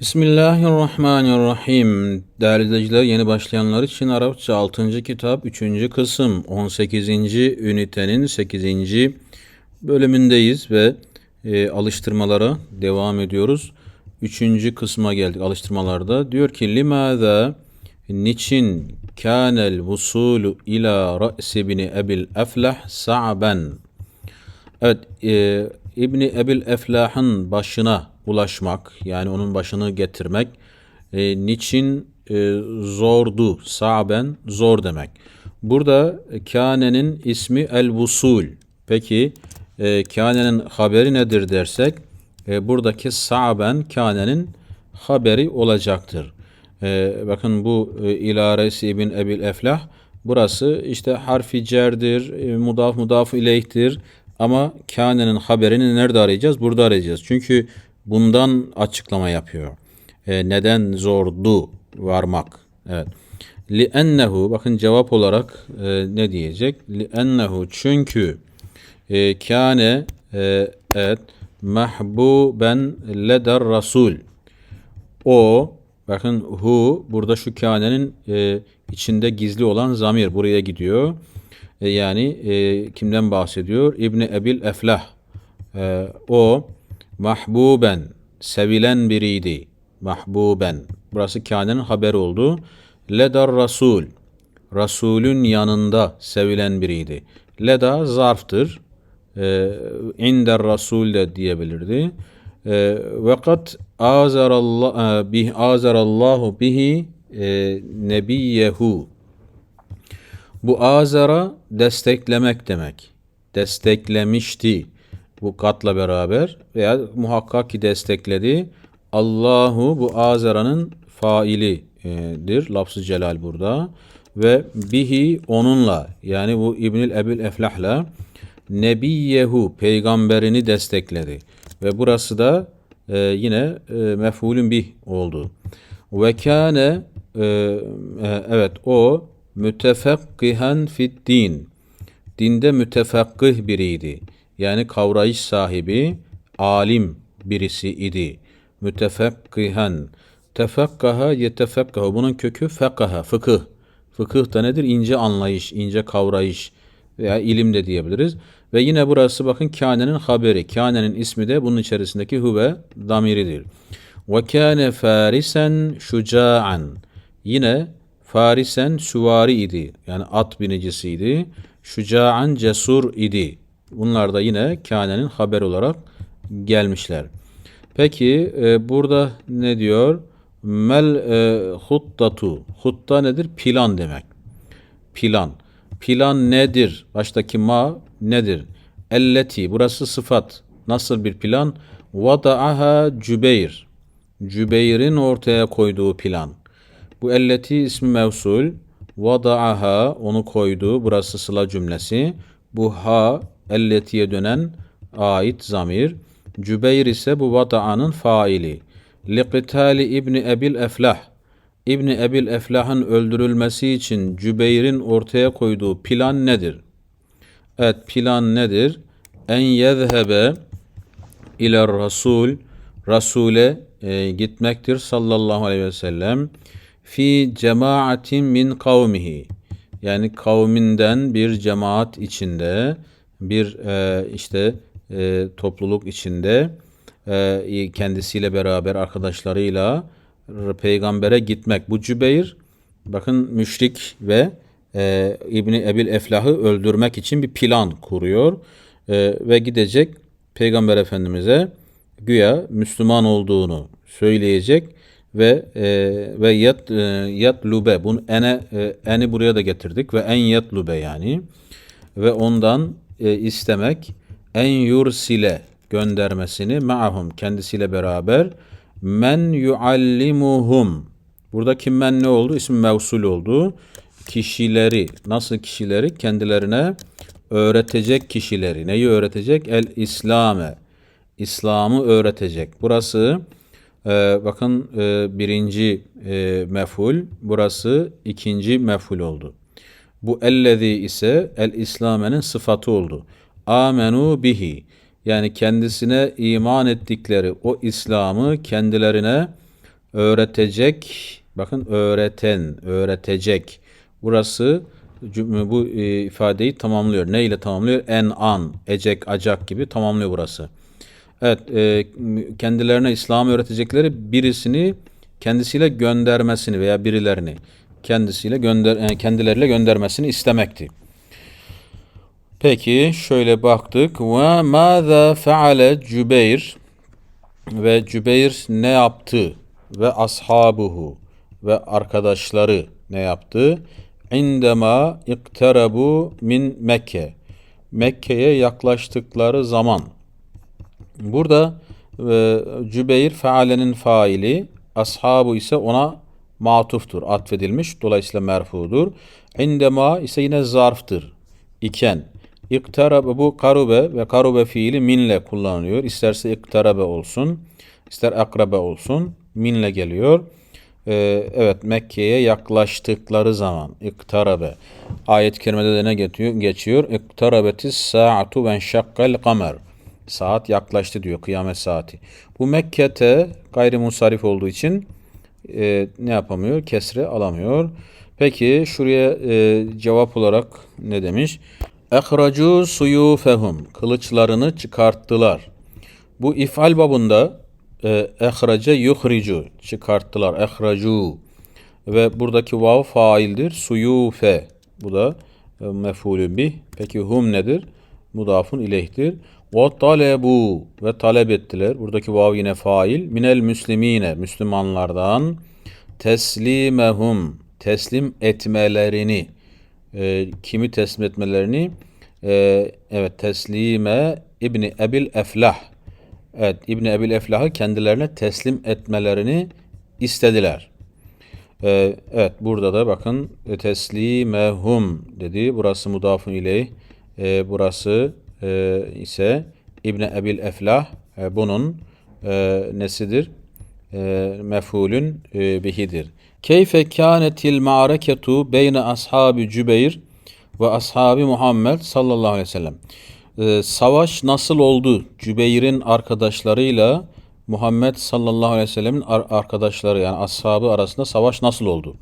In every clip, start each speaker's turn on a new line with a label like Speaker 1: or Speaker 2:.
Speaker 1: Bismillahirrahmanirrahim. Değerli izleyiciler, yeni başlayanlar için Arapça 6. kitap 3. kısım 18. ünitenin 8. bölümündeyiz ve e, alıştırmalara devam ediyoruz. 3. kısma geldik alıştırmalarda. Diyor ki limaza niçin kânel vusulu ila ra'si bini ebil eflah sa'ben Evet, e, İbni Ebil Eflah'ın başına ulaşmak, yani onun başını getirmek, e, niçin e, zordu, sa'ben zor demek. Burada kânenin ismi el-vusul. Peki, e, kânenin haberi nedir dersek, e, buradaki sa'ben kânenin haberi olacaktır. E, bakın bu e, ilaresi İbn Ebil Eflah, burası işte harfi cerdir, e, mudaf mudaf ileyhtir, ama kânenin haberini nerede arayacağız? Burada arayacağız. Çünkü bundan açıklama yapıyor. E, neden zordu varmak? Evet. Li ennehu bakın cevap olarak e, ne diyecek? Li ennehu çünkü e, kâne e, evet mahbuben leder rasul. O bakın hu burada şu kânenin e, içinde gizli olan zamir buraya gidiyor. E, yani e, kimden bahsediyor? İbni Ebil Eflah. E, o mahbuben, sevilen biriydi. Mahbuben. Burası kânenin haber oldu. Ledar Rasul. Rasulün yanında sevilen biriydi. Leda zarftır. E, inder Rasul de diyebilirdi. E, Vekat azarallahu bih azarallahu bihi e, nebiyyehu bu azara desteklemek demek. Desteklemişti bu katla beraber veya muhakkak ki destekledi. Allahu bu azaranın failidir. Lafz-ı celal burada. Ve bihi onunla yani bu İbnül Ebil Eflah'la Nebiyyehu peygamberini destekledi. Ve burası da e, yine e, mef'ulün bih oldu. Ve kâne e, e, evet o mütefekkihen fit din. Dinde mütefekkih biriydi. Yani kavrayış sahibi, alim birisi idi. Mütefekkihen. Tefekkaha yetefekkaha. Bunun kökü fekaha, fıkıh. Fıkıh da nedir? İnce anlayış, ince kavrayış veya ilim de diyebiliriz. Ve yine burası bakın kânenin haberi. Kânenin ismi de bunun içerisindeki huve damiridir. Ve kâne farisen şuca'an. Yine Farisen süvari idi. Yani at binicisiydi. Şüca'an cesur idi. Bunlar da yine kânenin haber olarak gelmişler. Peki e, burada ne diyor? Mel e, huttatu. Hutta nedir? Plan demek. Plan. Plan nedir? Baştaki ma nedir? Elleti. Burası sıfat. Nasıl bir plan? Vada'aha Cübeyr. Cübeyr'in ortaya koyduğu plan. Bu elleti ismi mevsul. Vada'aha onu koydu. Burası sıla cümlesi. Bu ha elletiye dönen ait zamir. Cübeyr ise bu vada'anın faili. Liqitali İbni Ebil Eflah. İbni Ebil Eflah'ın öldürülmesi için Cübeyr'in ortaya koyduğu plan nedir? Evet plan nedir? En yezhebe ile Rasul Rasule e, gitmektir sallallahu aleyhi ve sellem fi cemaatin min kavmihi. Yani kavminden bir cemaat içinde bir e, işte e, topluluk içinde e, kendisiyle beraber arkadaşlarıyla peygambere gitmek. Bu Cübeyr bakın müşrik ve e, İbni Ebil Eflah'ı öldürmek için bir plan kuruyor. E, ve gidecek peygamber efendimize güya Müslüman olduğunu söyleyecek ve e, ve yat e, yatlube bunu ene e, eni buraya da getirdik ve en yatlube yani ve ondan e, istemek en yursile göndermesini ma'ahum kendisiyle beraber men yuallimuhum buradaki men ne oldu? İsim mevsul oldu. Kişileri, nasıl kişileri? Kendilerine öğretecek kişileri. Neyi öğretecek? El İslame. İslam'ı öğretecek. Burası ee, bakın e, birinci e, meful, burası ikinci meful oldu. Bu ellezi ise el İslamen'in sıfatı oldu. Amenu bihi yani kendisine iman ettikleri o İslam'ı kendilerine öğretecek. Bakın öğreten, öğretecek. Burası bu e, ifadeyi tamamlıyor. Ne ile tamamlıyor? En an, ecek, acak gibi tamamlıyor burası. Evet, e, kendilerine İslam öğretecekleri birisini kendisiyle göndermesini veya birilerini kendisiyle gönder e, kendileriyle göndermesini istemekti. Peki şöyle baktık. Ve maza feale Cübeyr ve Cübeyr ne yaptı ve ashabuhu ve arkadaşları ne yaptı? İndema iktarabu min Mekke. Mekke'ye yaklaştıkları zaman. Burada e, Cübeyr fealenin faili, ashabu ise ona matuftur, atfedilmiş. Dolayısıyla merfudur. İndema ise yine zarftır. İken. İktarabe bu karube ve karube fiili minle kullanılıyor. İsterse iktarabe olsun, ister akrabe olsun. Minle geliyor. Ee, evet Mekke'ye yaklaştıkları zaman iktarabe. Ayet-i kerimede de ne geçiyor? geçiyor? İktarabetis sa'atu ve şakkal kamer. Saat yaklaştı diyor kıyamet saati. Bu Mekke'te gayrimusarif olduğu için e, ne yapamıyor? Kesre alamıyor. Peki şuraya e, cevap olarak ne demiş? Ehracu suyufehum. Kılıçlarını çıkarttılar. Bu ifal babında e, ehrace yuhricu. Çıkarttılar. Ehracu. Ve buradaki vav faildir. Suyufe. Bu da e, mefulü bih. Peki hum nedir? Mudafun ileyhtir. Ve talebu ve talep ettiler. Buradaki vav yine fail. Minel müslimine. Müslümanlardan teslimehum. Teslim etmelerini. E, kimi teslim etmelerini? E, evet teslime İbni Ebil Eflah. Evet İbni Ebil Eflah'ı kendilerine teslim etmelerini istediler. Ee, evet burada da bakın e, teslimehum dedi. Burası mudafun ileyh. Ee, burası e, ise İbni Ebil Eflah. E, bunun e, nesidir? E, mefulün e, bihidir. Keyfe kânetil ma'reketu beyne ashabi Cübeyr ve ashabi Muhammed sallallahu aleyhi ve sellem. Ee, savaş nasıl oldu? Cübeyr'in arkadaşlarıyla Muhammed sallallahu aleyhi ve sellemin ar- arkadaşları yani ashabı arasında savaş nasıl oldu?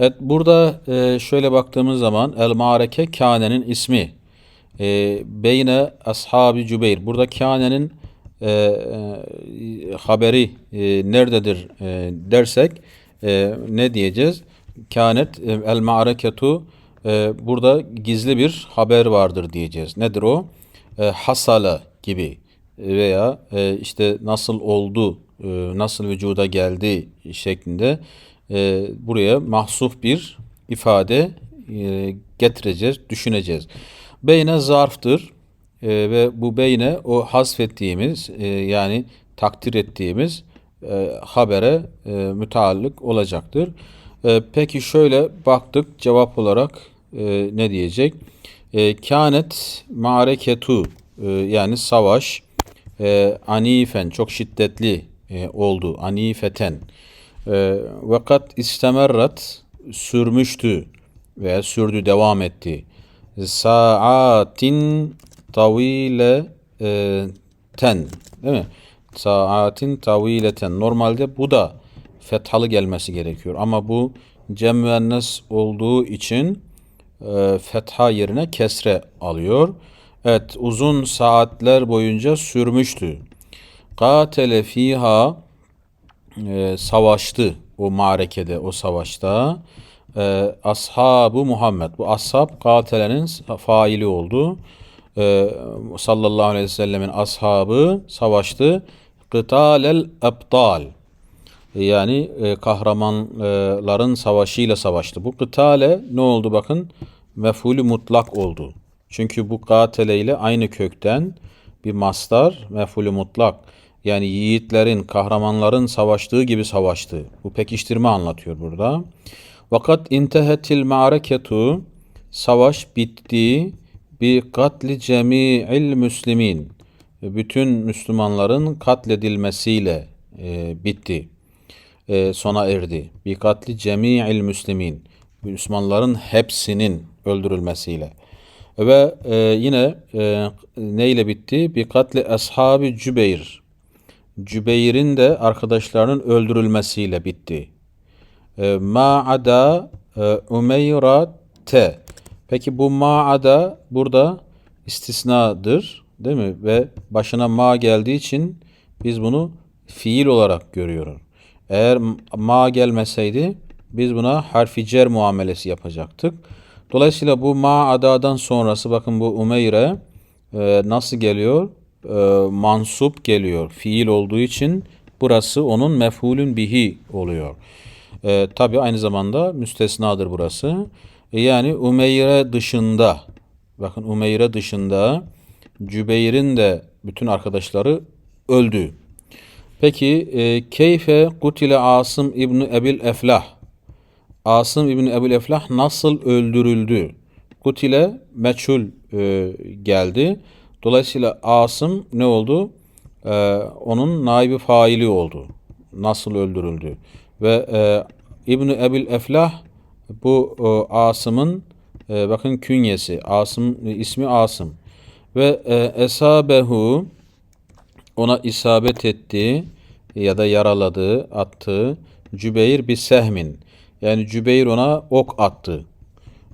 Speaker 1: Evet burada e, şöyle baktığımız zaman El Mareke Kane'nin ismi. E, Beyne Ashabi Cübeyr. Burada Kane'nin e, e, haberi e, nerededir e, dersek e, ne diyeceğiz? Kanet e, El Ma'reketu e, burada gizli bir haber vardır diyeceğiz. Nedir o? E, hasala gibi veya e, işte nasıl oldu, e, nasıl vücuda geldi şeklinde e, buraya mahsuf bir ifade e, getireceğiz, düşüneceğiz. Beyne zarftır e, ve bu beyne o hasfettiğimiz e, yani takdir ettiğimiz e, habere e, müteallık olacaktır. E, peki şöyle baktık cevap olarak e, ne diyecek? E, kânet mareketu e, yani savaş e, anifen çok şiddetli e, oldu. Anifeten. E, vakat istemerrat sürmüştü veya sürdü devam etti. Saatin tavile e, ten değil mi? Saatin tavileten. Normalde bu da fethalı gelmesi gerekiyor. Ama bu cem olduğu için e, fetha yerine kesre alıyor. Evet uzun saatler boyunca sürmüştü. Katele fiha e, savaştı o marekede o savaşta. E, ashabu Muhammed. Bu ashab katelenin faili oldu. E, sallallahu aleyhi ve sellemin ashabı savaştı. Kıtalel ebtal. Yani e, kahramanların savaşıyla savaştı. Bu kıtale ne oldu bakın? Mefulü mutlak oldu. Çünkü bu katele ile aynı kökten bir mastar mefulü mutlak. Yani yiğitlerin, kahramanların savaştığı gibi savaştı. Bu pekiştirme anlatıyor burada. Vakat intehetil ma'reketu savaş bitti bi katli cemi'il müslimin. Bütün Müslümanların katledilmesiyle e, bitti. E, sona erdi. Bi katli cemi'il müslimin. Müslümanların hepsinin öldürülmesiyle. Ve e, yine e, neyle bitti? Bir katli ashabi Cübeyr. Cübeyr'in de arkadaşlarının öldürülmesiyle bitti. E, ma'ada e, Umeyrate. Peki bu ma'ada burada istisnadır değil mi? Ve başına ma geldiği için biz bunu fiil olarak görüyoruz. Eğer ma gelmeseydi biz buna harfi cer muamelesi yapacaktık. Dolayısıyla bu ma adadan sonrası bakın bu Umeyre e, nasıl geliyor? E, mansup geliyor. Fiil olduğu için burası onun mef'ulün bihi oluyor. E, Tabi aynı zamanda müstesnadır burası. E, yani Umeyre dışında bakın Umeyre dışında Cübeyr'in de bütün arkadaşları öldü. Peki e, keyfe kutile Asım İbni Ebil Eflah Asım İbni Ebil Eflah nasıl öldürüldü? Kutile meçhul e, geldi. Dolayısıyla Asım ne oldu? E, onun naibi faili oldu. Nasıl öldürüldü? Ve e, İbni Ebil Eflah bu e, Asım'ın e, bakın künyesi. Asım ismi Asım. Ve e, esabehu ona isabet etti ya da yaraladı, attı. Cübeyr bir sehmin. Yani Cübeyr ona ok attı.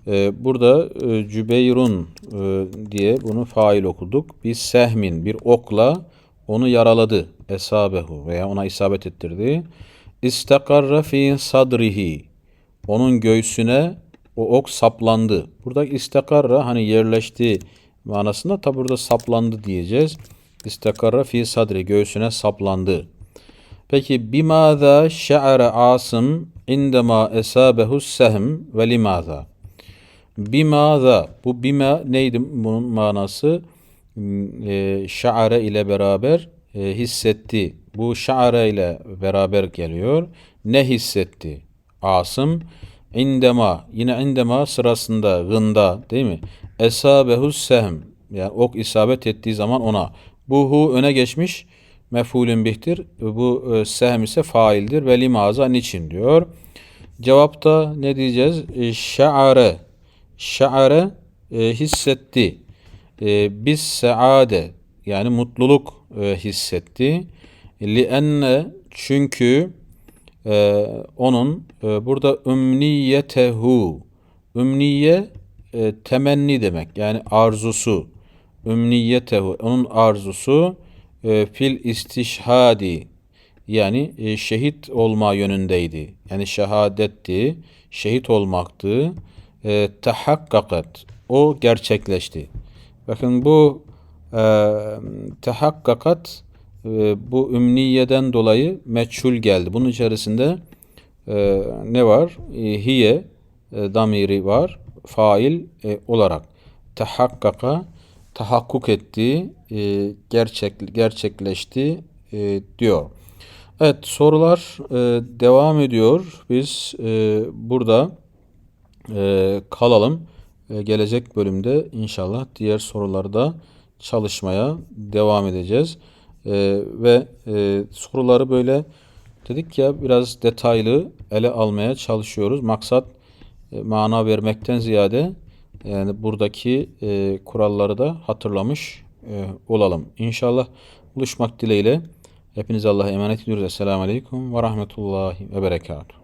Speaker 1: Ee, burada e, Cübeyrun e, diye bunu fail okuduk. Bir sehmin, bir okla onu yaraladı. Esabehu veya ona isabet ettirdi. İstakarra fi sadrihi. Onun göğsüne o ok saplandı. Burada istakarra hani yerleşti manasında tabi burada saplandı diyeceğiz. İstakarra fi sadri göğsüne saplandı. Peki bimaza şe'are Asım indema esabehu sehm ve limaza? Bimaza bu bima neydi bunun manası? E, şa'are ile beraber e, hissetti. Bu şa'are ile beraber geliyor. Ne hissetti? Asım indema yine indema sırasında gında değil mi? Esabehu sehm yani ok isabet ettiği zaman ona. Bu hu öne geçmiş mef'ulün bihtir. Bu e, sehm ise faildir ve limaza niçin diyor. Cevapta ne diyeceğiz? E, şa'are. Şa'are e, hissetti. E, biz saade yani mutluluk e, hissetti. Lienne çünkü e, onun e, burada ümniyetehu ümniye e, temenni demek yani arzusu ümniyetehu onun arzusu e, fil istişhadi yani e, şehit olma yönündeydi. Yani şehadetti, şehit olmaktı. E, tehakkakat, o gerçekleşti. Bakın bu e, tehakkakat e, bu ümniyeden dolayı meçhul geldi. Bunun içerisinde e, ne var? E, hiye e, damiri var. Fail e, olarak tehakkaka tahakkuk etti, e, gerçek gerçekleşti e, diyor. Evet sorular e, devam ediyor. Biz e, burada e, kalalım. E, gelecek bölümde inşallah diğer sorularda çalışmaya devam edeceğiz. E, ve e, soruları böyle dedik ya biraz detaylı ele almaya çalışıyoruz. Maksat e, mana vermekten ziyade yani buradaki e, kuralları da hatırlamış e, olalım. İnşallah buluşmak dileğiyle. Hepinize Allah'a emanet ediyoruz. Esselamu Aleyküm ve Rahmetullahi ve Berekatuhu.